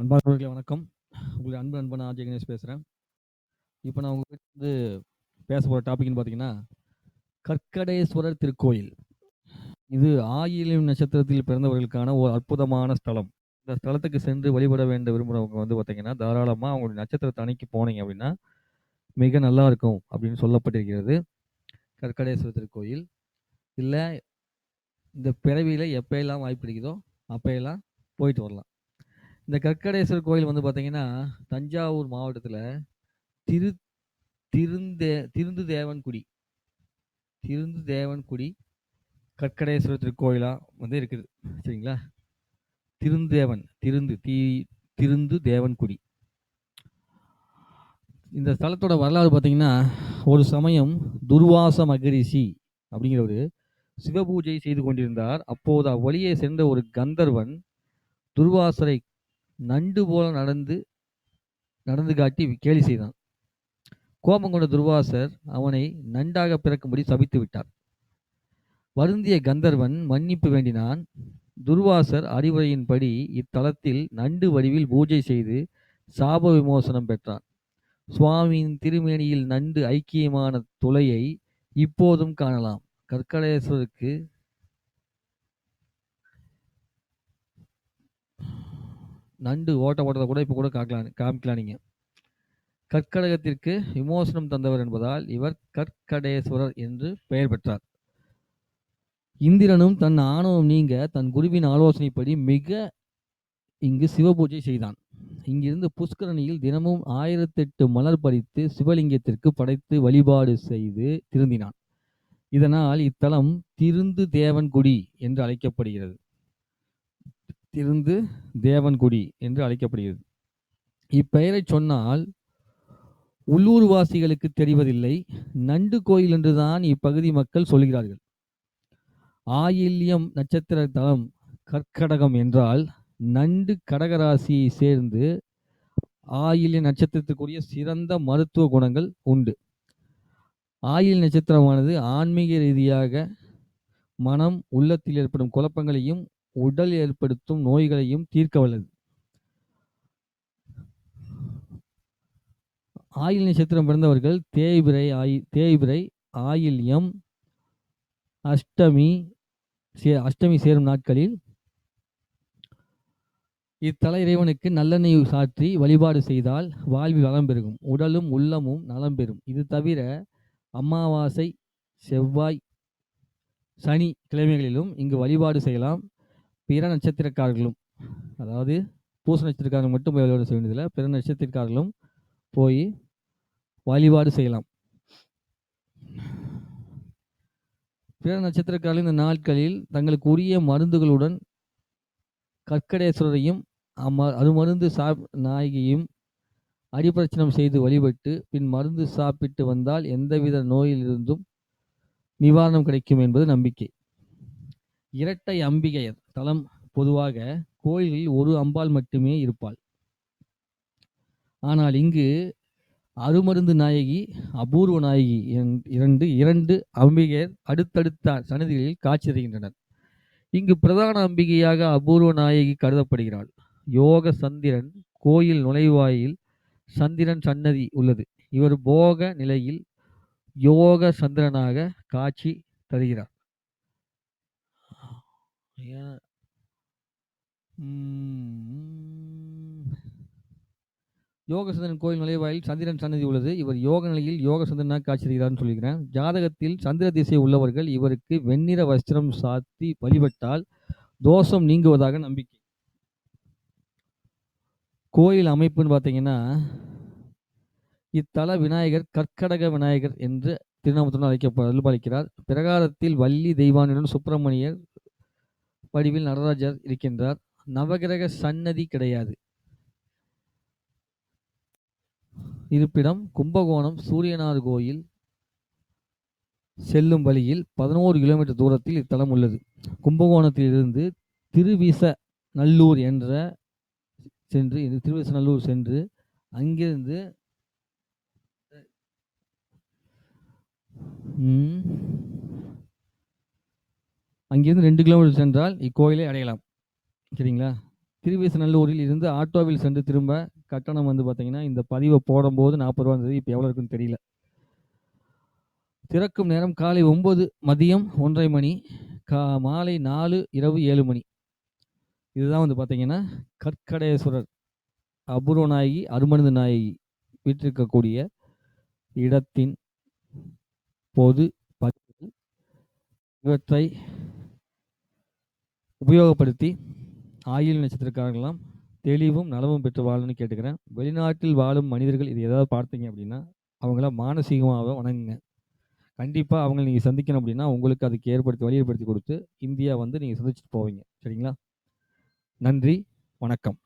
அன்பானவர்களே வணக்கம். உங்களுடைய அன்பு அன்பான ஆர்ஜே கணேஷ் பேசுகிறேன் இப்போ நான் உங்ககிட்ட வந்து பேச போகிற டாபிக்னு பார்த்தீங்கன்னா, கற்கடேஸ்வரர் திருக்கோயில். இது ஆயிலின் நட்சத்திரத்தில் பிறந்தவர்களுக்கான ஒரு அற்புதமான ஸ்தலம். இந்த ஸ்தலத்துக்கு சென்று வழிபட வேண்ட விரும்புகிறவங்க வந்து பார்த்தீங்கன்னா, தாராளமாக அவங்களுடைய நட்சத்திரத்தை அன்னைக்கு போனீங்க அப்படின்னா, மிக நல்லா இருக்கும் அப்படின்னு சொல்லப்பட்டிருக்கிறது. கற்கடேஸ்வரர் திருக்கோயில். இல்லை இந்த பிறவியில் எப்போயெல்லாம் வாய்ப்பு கிடைக்குதோ, அப்பயெல்லாம் போயிட்டு வரலாம். இந்த கற்கடேஸ்வரர் கோயில் வந்து பார்த்தீங்கன்னா, தஞ்சாவூர் மாவட்டத்தில் திரு திருந்தே திருந்துதேவன்குடி திருந்துதேவன்குடி கற்கடேஸ்வரர் திருக்கோயிலாக வந்து இருக்குது. சரிங்களா? திருந்தேவன் திருந்து தீ திருந்து தேவன்குடி. இந்த ஸ்தலத்தோட வரலாறு பார்த்தீங்கன்னா, ஒரு சமயம் துர்வாச மகரிஷி அப்படிங்கிறவர் சிவபூஜை செய்து கொண்டிருந்தார். அப்போது அவ்வழியே சென்ற ஒரு கந்தர்வன் துர்வாசரை நண்டு போல நடந்து நடந்து காட்டி கேலி செய்தான். கோபம் கொண்ட துர்வாசர் அவனை நண்டாக பிறக்கும்படி சபித்து விட்டார். வருந்திய கந்தர்வன் மன்னிப்பு வேண்டினான். துர்வாசர் அறிவுரையின்படி இத்தலத்தில் நண்டு வடிவில் பூஜை செய்து சாப விமோசனம் பெற்றான். சுவாமியின் திருமேனியில் நண்டு ஐக்கியமான துளையை இப்போதும் காணலாம். கற்கடேஸ்வருக்கு நண்டு ஓட்ட ஓட்டத்த கூட இப்போ கூட காக்கலாம் காமிக்கலாம் நீங்க. கற்கடகத்திற்கு விமோசனம் தந்தவர் என்பதால் இவர் கற்கடேஸ்வரர் என்று பெயர் பெற்றார். இந்திரனும் தன் ஆணவம் நீங்க தன் குருவின் ஆலோசனைப்படி மிக இங்கு சிவபூஜை செய்தான். இங்கிருந்து புஷ்கரணியில் தினமும் 1008 மலர் பறித்து சிவலிங்கத்திற்கு படைத்து வழிபாடு செய்து திருந்தினான். இதனால் இத்தலம் திருந்து தேவன்குடி என்று அழைக்கப்படுகிறது. திருந்து தேவன்குடி என்று அழைக்கப்படுகிறது. இப்பெயரைச் சொன்னால் உள்ளூர்வாசிகளுக்கு தெரிவதில்லை. நண்டு கோயில் என்றுதான் இப்பகுதி மக்கள் சொல்கிறார்கள். ஆயில்யம் நட்சத்திர தலம் கற்கடகம் என்றால் நண்டு கடகராசியை சேர்ந்து ஆயில்ய நட்சத்திரத்துக்குரிய சிறந்த மருத்துவ குணங்கள் உண்டு. ஆயில் நட்சத்திரமானது ஆன்மீக ரீதியாக மனம், உள்ளத்தில் ஏற்படும் குழப்பங்களையும், உடல் ஏற்படுத்தும் நோய்களையும் தீர்க்க வல்லது. ஆயில் நட்சத்திரம் பிறந்தவர்கள் தேய்பிரை ஆயி தேய்பிரை ஆயில்யம், அஷ்டமி சே அஷ்டமி சேரும் நாட்களில் இத்தல இறைவனுக்கு நல்லெண்ணெய் சாற்றி வழிபாடு செய்தால் வாழ்வில் வளம் பெருகும். உடலும், உள்ளமும் நலம் பெறும். இது தவிர அமாவாசை, செவ்வாய், சனி கிழமைகளிலும் இங்கு வழிபாடு செய்யலாம். பிற நட்சத்திரக்காரர்களும் அதாவது பூச நட்சத்திரக்காரர்கள் மட்டும் போய் வழிபாடு செய்ய வேண்டியதில்லை பிற நட்சத்திரக்காரர்களும் போய் வழிபாடு செய்யலாம். பிற நட்சத்திரக்காரர்கள் இந்த நாட்களில் தங்களுக்கு உரிய மருந்துகளுடன் கற்கடேஸ்வரரையும் அம்ம அருமருந்து சாப் நாயகியும் அடிப்பிரச்சனம் செய்து வழிபட்டு பின் மருந்து சாப்பிட்டு வந்தால் எந்தவித நோயிலிருந்தும் நிவாரணம் கிடைக்கும் என்பது நம்பிக்கை. இரட்டை அம்பிகையர் தலம் பொதுவாக கோயிலில் ஒரு அம்பாள் மட்டுமே இருப்பாள். ஆனால் இங்கு அருமருந்து நாயகி, அபூர்வ நாயகி இரண்டு இரண்டு அம்பிகையர் அடுத்தடுத்த சன்னதிகளில் காட்சி தருகின்றனர். இங்கு பிரதான அம்பிகையாக அபூர்வ நாயகி கருதப்படுகிறாள். யோக சந்திரன் கோயில் நுழைவாயில் சந்திரன் சன்னதி உள்ளது. இவர் போக நிலையில் யோக சந்திரனாக காட்சி தருகிறார். ஏன் ம். Mm-hmm. யோகசந்திரன் கோயில் நுழைவாயில் சந்திரன் சன்னதி உள்ளது. இவர் யோக நிலையில் யோகசந்திரனாக காட்சி தருகிறார்ன்னு சொல்லியிருக்கிறேன். ஜாதகத்தில் சந்திர திசை உள்ளவர்கள் இவருக்கு வெண்ணிற வஸ்திரம் சாத்தி வழிபட்டால் தோஷம் நீங்குவதாக நம்பிக்கை. கோயில் அமைப்புன்னு பார்த்தீங்கன்னா, இத்தல விநாயகர் கற்கடக விநாயகர் என்று திருநாமத்துடன் அழைக்கப்ப அருள்பாலிக்கிறார். பிரகாரத்தில் வள்ளி தெய்வானையுடன் சுப்பிரமணியர் வடிவில் நடராஜர் இருக்கின்றார். நவகிரக சன்னதி கிடையாது. இருப்பிடம் கும்பகோணம் சூரியனார் கோயில் செல்லும் வழியில் 11 கிலோமீட்டர் தூரத்தில் இத்தலம் உள்ளது. கும்பகோணத்திலிருந்து திருவிசநல்லூர் என்ற சென்று திருவிசநல்லூர் சென்று அங்கிருந்து அங்கிருந்து ரெண்டு கிலோமீட்டர் சென்றால் இக்கோயிலை அடையலாம். சரிங்களா? திருவேசநல்லூரில் இருந்து ஆட்டோவில் சென்று திரும்ப கட்டணம் வந்து பார்த்தீங்கன்னா இந்த பதிவை போடும்போது நாற்பது ரூபா இருந்தது இப்போ எவ்வளோ இருக்குன்னு தெரியல திறக்கும் நேரம் காலை ஒம்பது மதியம் ஒன்றரை மணி கா மாலை நாலு இரவு ஏழு மணி இதுதான் வந்து பார்த்தீங்கன்னா கற்கடேஸ்வரர் அபூர்வநாயகி அருமனித நாயகி வீற்றிருக்கக்கூடிய இடத்தின் பொது பதிவு இவற்றை உபயோகப்படுத்தி ஆயுள் நட்சத்திரக்காரர்களாம் தெளிவும் நலவும் பெற்று வாழணும்னு கேட்டுக்கிறேன். வெளிநாட்டில் வாழும் மனிதர்கள் இது ஏதாவது பார்த்தீங்க அப்படின்னா அவங்கள மானசீகமாக வணங்குங்க. கண்டிப்பாக அவங்களை நீங்கள் சந்திக்கணும் அப்படின்னா உங்களுக்கு அதுக்கு ஏற்படுத்தி வழி ஏற்படுத்தி கொடுத்து இந்தியா வந்து நீங்கள் சந்திச்சுட்டு போவீங்க. சரிங்களா? நன்றி வணக்கம்.